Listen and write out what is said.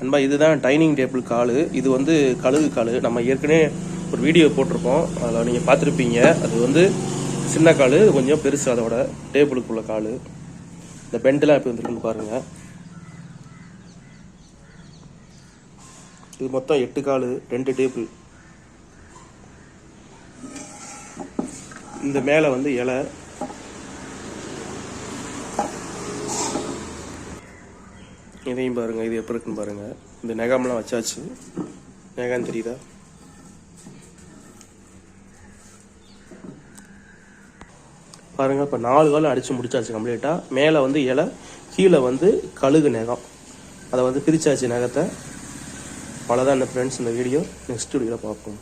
நண்பா இதுதான் dining table காலு. இது வந்து கழுகு காலு. நம்ம ஏற்கனவே ஒரு வீடியோ போட்டிருப்போம் அதில் நீங்கள் பார்த்துருப்பீங்க. அது வந்து சின்ன காலு கொஞ்சம் பெருசு. அதோட டேபிளுக்குள்ள காலு. இந்த பெண்டெலாம் எப்படி வந்துருக்குன்னு பாருங்கள் இது மொத்தம் எட்டு காலு ரெண்டு டேபிள். இந்த மேலே வந்து இலை இதையும் பாருங்கள் இது எப்படி இருக்குன்னு பாருங்கள் இந்த நெகாமெலாம் வச்சாச்சு. நெகான்னு தெரியுதா? பாருங்கள் இப்போ நாலு காலம் அடித்து முடிச்சாச்சு கம்ப்ளீட்டாக மேலே வந்து இலை கீழே வந்து கழுகு நெகம். அதை வந்து பிரிச்சாச்சு நகத்தை. அவ்வளோதான் இந்த ஃப்ரெண்ட்ஸ் இந்த வீடியோ நெக்ஸ்ட் வீடியோவில் பார்ப்போம்.